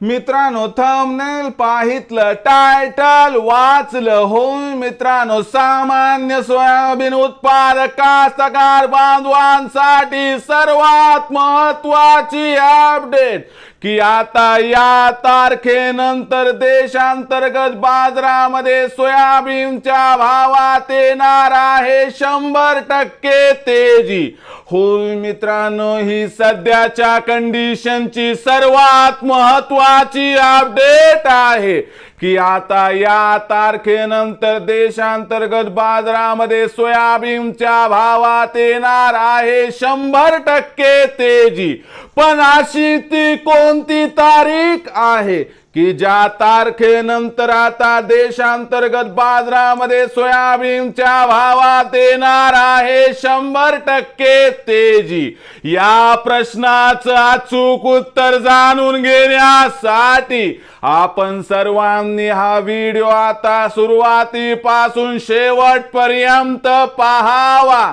मित्रांनो thumbnail पाहितलं title वाचलं होय मित्रांनो सामान्य सोयाबीन उत्पादक कास्तकार बांधवांसाठी सर्वात महत्वाची अपडेट की आता या तारखेनंतर देशांतर्गत बाजारामध्ये सोयाबीनच्या भावात येणार आहे शंभर टक्के तेजी. होय मित्रांनो ही सध्याच्या कंडिशनची सर्वात महत्वाची अपडेट आहे की आता या तारखेनंतर देशांतर्गत बाजारामध्ये सोयाबीनच्या भावात येणार आहे शंभर टक्के तेजी. पण अशी ती कोणती तारीख आहे? की ज्या तारखेनंतर आता देशांतर्गत बाजारामध्ये सोयाबीनच्या भावात येणार आहे शंभर टक्के तेजी. या प्रश्नाचं अचूक उत्तर जाणून घेण्यासाठी आपण सर्वांनी हा व्हिडिओ आता सुरुवातीपासून शेवटपर्यंत पाहावा.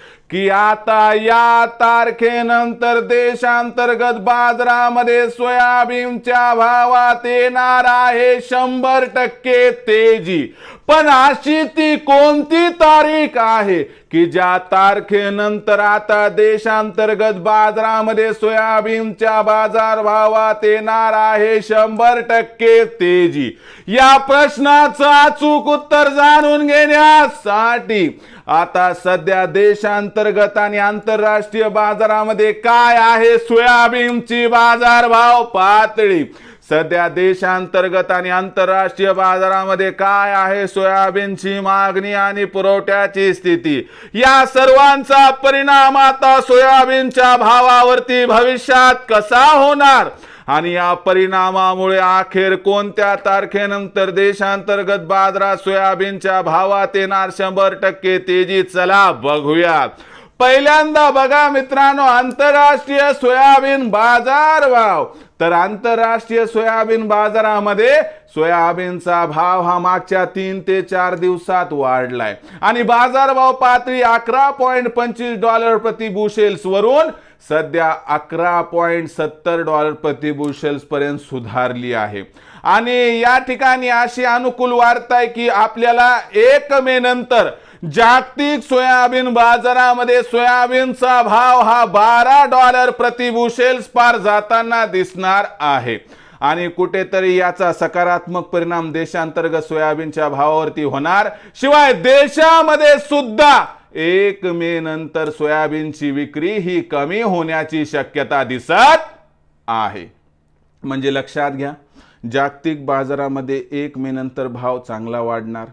की आता या तारखेनंतर देशांतर्गत बाजारामध्ये सोयाबीनच्या भावात येणार आहे शंभर टक्के तेजी. पण अशी ती कोणती तारीख आहे की ज्या तारखेनंतर आता देशांतर्गत बाजारामध्ये सोयाबीनच्या बाजार भावात येणार आहे शंभर टक्के तेजी? या प्रश्नाचं अचूक उत्तर जाणून घेण्यासाठी आता सध्या देशांतर्गत आणि आंतरराष्ट्रीय बाजारामध्ये काय आहे? सोयाबीनची बाजारभाव पातळी. सध्या देशांतर्गत आणि आंतरराष्ट्रीय बाजारामध्ये काय आहे? सोयाबीनची मागणी आणि पुरवठ्याची स्थिती. या सर्वांचा परिणाम आता सोयाबीनच्या भावावरती भविष्यात कसा होणार? आणि या परिणामामुळे अखेर कोणत्या तारखेनंतर देशांतर्गत बाजारात सोयाबीनच्या भावात येणार शंभर टक्के तेजी? चला बघूया. पहिल्यांदा बघा मित्रांनो आंतरराष्ट्रीय सोयाबीन बाजार भाव. तर आंतरराष्ट्रीय सोयाबीन बाजारामध्ये सोयाबीनचा भाव हा मागच्या तीन ते चार दिवसात वाढलाय. आणि बाजारभाव पातळी अकरा पॉईंट पंचवीस डॉलर प्रति बुशेल्स वरून सध्या अकरा पॉईंट सत्तर डॉलर प्रति बुशेल्स पर्यंत सुधारली आहे. आणि या ठिकाणी अशी अनुकूल वार्ता आहे की आपल्याला एक मे नंतर जागतिक सोयाबीन बाजारामध्ये सोयाबीनचा भाव हा बारा डॉलर प्रति पार जाताना दिसणार आहे. आणि कुठेतरी याचा सकारात्मक परिणाम देशांतर्गत सोयाबीनच्या भावावरती होणार. शिवाय देशामध्ये सुद्धा एक मे नंतर सोयाबीनची विक्री ही कमी होण्याची शक्यता दिसत आहे. म्हणजे लक्षात घ्या जागतिक बाजारामध्ये एक मे नंतर भाव चांगला वाढणार.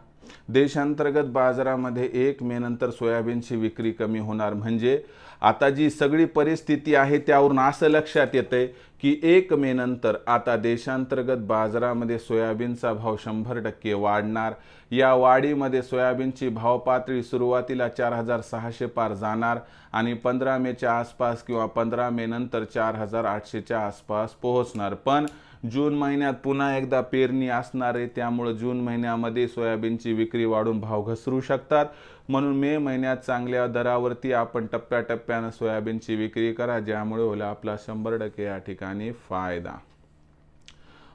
देशांतर्गत बाजारामध्ये एक मे नंतर सोयाबीनची विक्री कमी होणार म्हणजे आता जी सगळी परिस्थिती आहे त्यावरून असं लक्षात येतंय की एक मे नंतर आता देशांतर्गत बाजारामध्ये सोयाबीनचा भाव शंभर टक्के वाढणार. या वाढीमध्ये सोयाबीनची भाव पातळी सुरुवातीला चार हजार सहाशे पार जाणार आणि पंधरा मेच्या आसपास किंवा पंधरा मे नंतर चार हजार आठशेच्या आसपास पोहोचणार. पण जून महिन्यात पुन्हा एकदा पेरणी असणार आहे त्यामुळं जून महिन्यामध्ये सोयाबीनची विक्री वाढून भाव घसरू शकतात. म्हणून मे महिन्यात चांगल्या दरावरती आपण टप्प्याटप्प्यानं सोयाबीनची विक्री करा ज्यामुळे होईल आपला शंभर टक्के या ठिकाणी फायदा.